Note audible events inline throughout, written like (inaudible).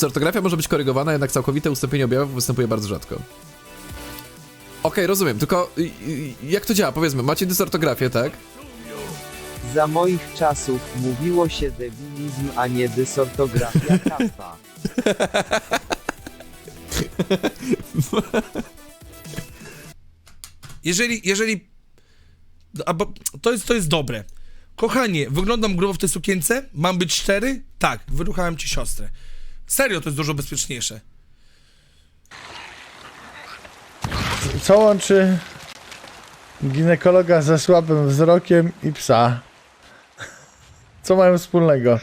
Dysortografia może być korygowana, jednak całkowite ustąpienie objawów występuje bardzo rzadko. Okej, rozumiem, tylko y, y, jak to działa? Powiedzmy, macie dysortografię, tak? Za moich czasów mówiło się debilizm, a nie dysortografia (laughs) kapa. Jeżeli, jeżeli... Albo, to jest, to jest dobre. Kochanie, wyglądam grubo w tej sukience? Mam być szczery? Tak, wyruchałem ci siostrę. Serio, to jest dużo bezpieczniejsze. Co łączy ginekologa ze słabym wzrokiem i psa? Co mają wspólnego?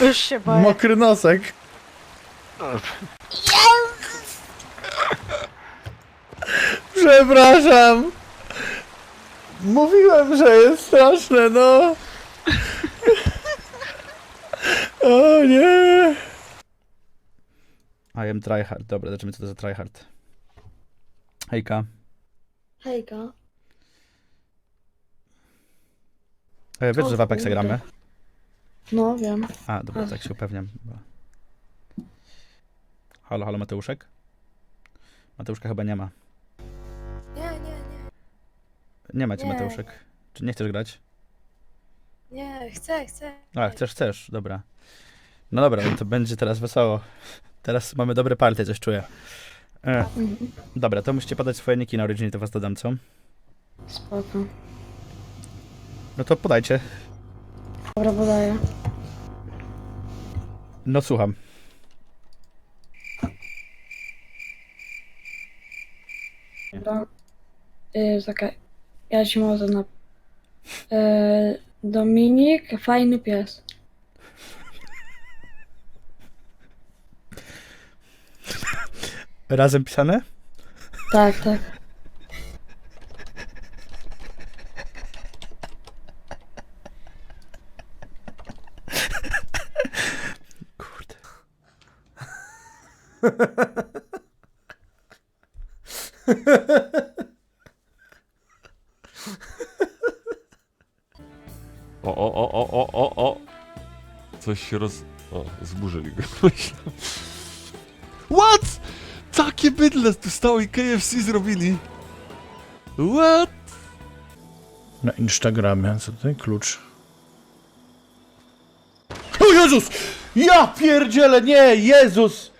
Już się boję. Mokry nosek. Przepraszam. Mówiłem, że jest straszne, no. O nie. I am tryhard. Dobra, zobaczymy co to za tryhard. Hejka. Hejka. E, wiesz, że w Apexa kurde. gramy? No wiem. A, dobra, Ach. tak się upewniam. Halo, halo, Mateuszek? Mateuszka chyba nie ma. Nie, nie, nie. Nie ma cię, Nie. Mateuszek. Czy nie chcesz grać? Nie, chcę, chcę. A, chcesz, chcesz, dobra. No dobra, no to będzie teraz wesoło. Teraz mamy dobre partie, coś czuję. E, dobra, to musicie podać swoje niki na Origin, to was dodam, co? Spoko. No to podajcie. Dobra, podaję. No słucham. Dobra. Yy, czekaj. Ja ci może na... Yy, Dominik, fajny pies. (laughs) Razem pisane? Tak, tak. Kurde. (laughs) Coś się roz... O, zburzyli go. (laughs) Myślałem. What? Takie bydle tu stało i KFC zrobili. What? Na Instagramie, co ten klucz? O Jezus! Ja pierdzielę, nie, Jezus!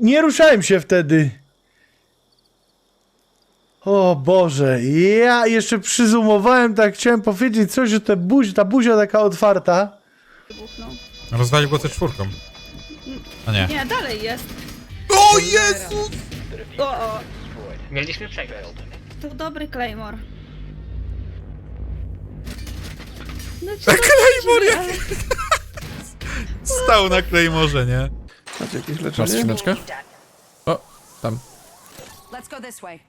Nie ruszałem się wtedy. O Boże, ja jeszcze przyzumowałem, tak chciałem powiedzieć coś, że te buzi, ta buzia taka otwarta. Rozwalił go ze czwórką. A nie. Nie, dalej jest. O Jezu! O, o. Mieliśmy przegrać. To dobry Claymore. No, (laughs) Claymore jak... (laughs) Stał na Claymorze, nie? Masz skrzyneczkę? O, tam. Let's go this way.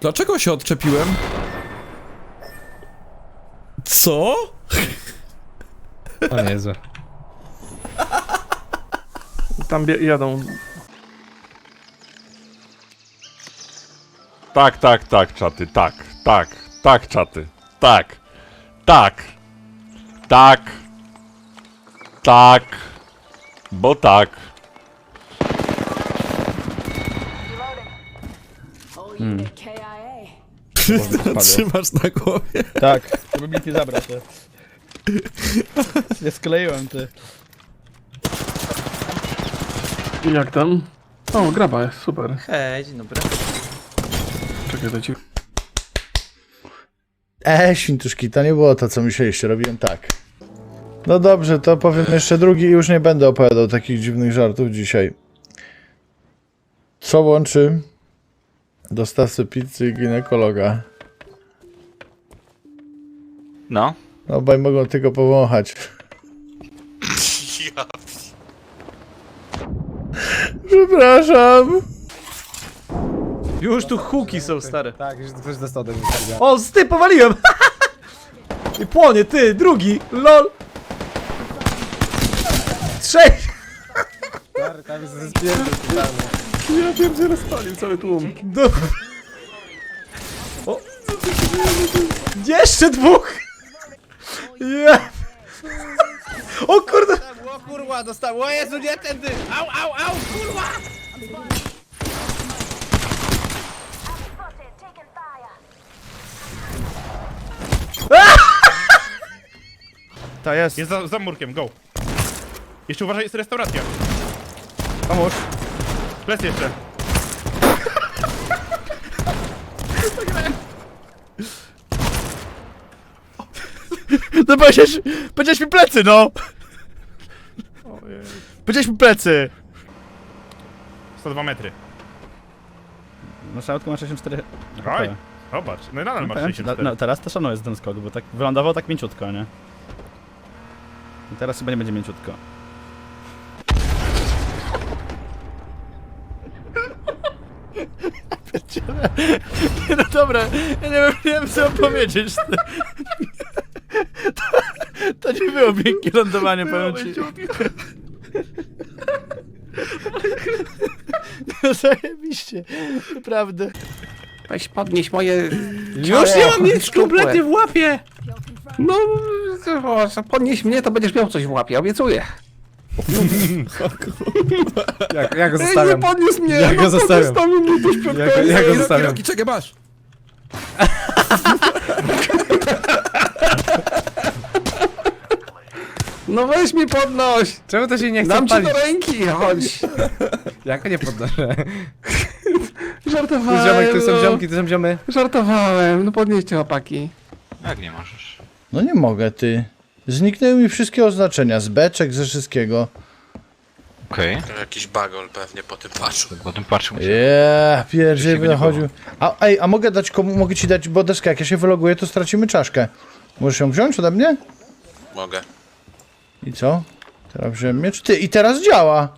Dlaczego się odczepiłem? Co? O niezłe. Tam bie- jadą. Tak, tak, tak, czaty, tak, tak, tak, czaty, tak, tak, tak, tak, bo tak. Hmm. Trzymasz na głowie. Tak, probability zabrał to. Nie (laughs) skleiłem ty. I jak tam? O, graba jest, super. Hej, dzień dobry. Czekaj, daj ci. E, świntuszki, to nie było to, co myśleliście, robiłem tak. No dobrze, to powiem jeszcze drugi i już nie będę opowiadał takich dziwnych żartów dzisiaj. Co łączy dostawcę pizzy i ginekologa? No. Obaj mogą tylko powąchać. Przepraszam. Już tu huki są stare. Tak, już ktoś dostał do mnie. O, z ty powaliłem! (laughs) I płonie, ty, drugi, lol. Trzech! Tam jest zbier- Ja pierdzielę spalił cały tłum. Jeszcze dwóch! Je. (laughs) O kurde! kurwa, dostałem. O Jezu, nie tędy! Au, au, au, kurwa! (laughs) To jest. Jest za, za murkiem, go. Jeszcze uważaj, jest restauracja. Pomóż. Plec jeszcze. No powiedziałeś, powiedziałeś mi plecy, no! Powiedziałeś mi plecy! 102 metry. Na szałatku ma 64... Oj, zobacz, no i nadal masz ci, 64. No, no teraz to szanuję za ten skok, bo tak wylądował tak mięciutko, nie? I teraz chyba nie będzie mięciutko. (laughs) Nie, No dobra, ja nie wiem, nie wiem co mam powiedzieć. To, to nie było miękkie lądowanie, powiem ci. (laughs) No zajebiście, naprawdę. Weź podnieś moje... Już nie mam nic kompletnie w łapie! No, o, podnieś mnie, to będziesz miał coś w łapie, obiecuję. (laughs) Jak, ja go Ej, nie zostawiam. podniósł mnie! Ja go no, zostawiam. Zostawił mnie tuż przed Ja go, ja go zostawiam. czekaj, masz! (laughs) No weź mi podnoś! Czemu to się nie chce Dam ci palić? do ręki, chodź! (laughs) Ja go nie podnoszę. (laughs) Żartowałem, Ziomek, tu są no. ziomki, tu są ziomy. Żartowałem, no podnieście chłopaki. No nie mogę, ty. Zniknęły mi wszystkie oznaczenia, z beczek, ze wszystkiego. Jakiś bagol pewnie po tym patrzył. Jeee, pierdziej będę chodził. A, ej, a mogę dać komu, mogę ci dać, bo deskę, jak ja się wyloguję, to stracimy czaszkę. Możesz ją wziąć ode mnie? Mogę. I co? Teraz wziąłem miecz. Ty, i teraz działa!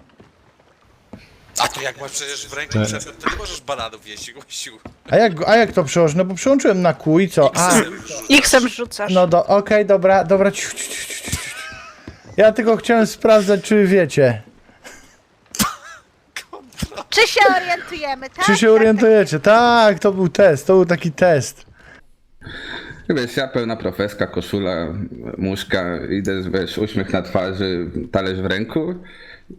A to jak masz przecież w ręku przedmiot, to nie możesz bananów jeść, gościu. A jak, a jak to przełożę? No bo przełączyłem na kół i co? A, X-em rzucasz. no do, okej, dobra, dobra. Ciu, ciu, ciu, ciu, ciu, ciu. Ja tylko chciałem sprawdzać, czy wiecie. Czy się orientujemy, tak? Czy się orientujecie? Tak, to był test, to był taki test. Wiesz, ja pełna profeska, koszula, muszka, idę, wiesz, uśmiech na twarzy, talerz w ręku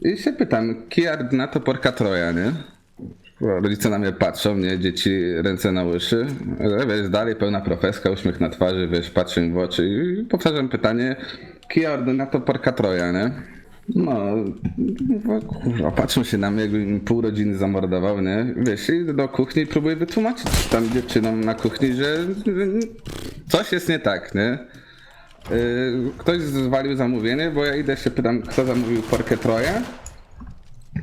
i się pytam, kija na to porka troja, nie? Rodzice na mnie patrzą, nie? Dzieci ręce na uszy. Wiesz, dalej pełna profeska, uśmiech na twarzy, wiesz, patrzę im w oczy i powtarzam pytanie, kija na to porka troja, nie? No, no, kurwa, patrzą się na mnie, jakby pół rodziny zamordował, nie? Wiesz, idę do kuchni i próbuję wytłumaczyć tam dziewczynom na kuchni, że coś jest nie tak, nie? Yy, Ktoś zwalił zamówienie, bo ja idę się pytam, kto zamówił porkę troje,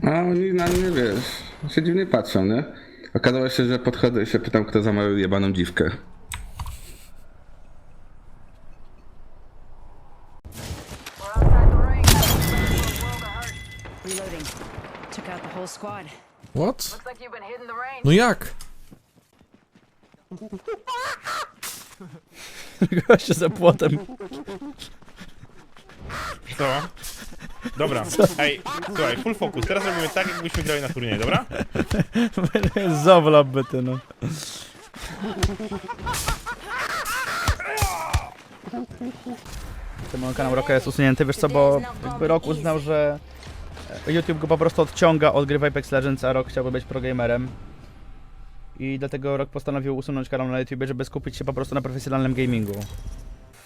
a oni na mnie, wiesz, się dziwnie patrzą, nie? Okazało się, że podchodzę i się pytam, kto zamawiał jebaną dziwkę. What? No jak? Goście za płotem. Co? Dobra, ej, słuchaj, full focus. Teraz robimy tak, jakbyśmy grali na turnieju, dobra? (laughs) Zawlab byty, no. Ten mój kanał Roka jest usunięty, wiesz co, bo jakby Rok uznał, że YouTube go po prostu odciąga od gry w Apex Legends, a Rok chciałby być progamerem. I dlatego Rok postanowił usunąć kanał na YouTube, żeby skupić się po prostu na profesjonalnym gamingu.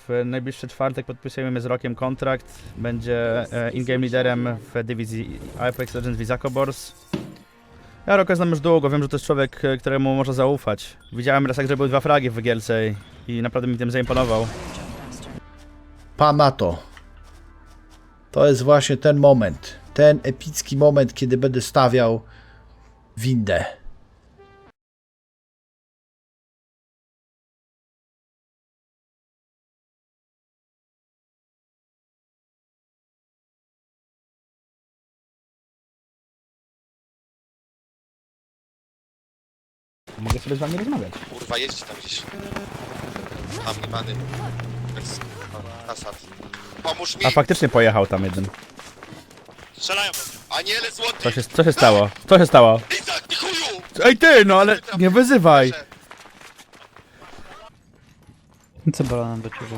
W najbliższy czwartek podpisujemy z Rokiem kontrakt. Będzie e, in-game liderem w dywizji Apex Legends Vizako Bors. Ja Roka znam już długo, wiem, że to jest człowiek, e, któremu można zaufać. Widziałem raz, jak zrobił dwa fragi w Wygielce i, naprawdę mi tym zaimponował. Pa na to. To jest właśnie ten moment. Ten epicki moment, kiedy będę stawiał windę. Mogę sobie z wami rozmawiać. Kurwa, jeździ tam gdzieś. Tam niebany. Kasat. Pomóż mi! A faktycznie pojechał tam jeden. Strzelają! Aniele złoty! Co się, co się stało? Co się stało? Izak, ty chuju! Ej ty, no ale nie wyzywaj! Co balonem do ciebie?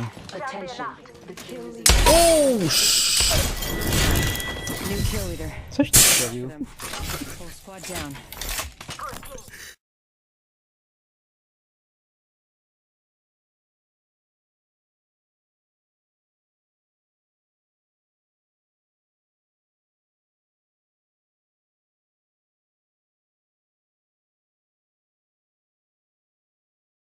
Coś tu zrobił. Whole squad down.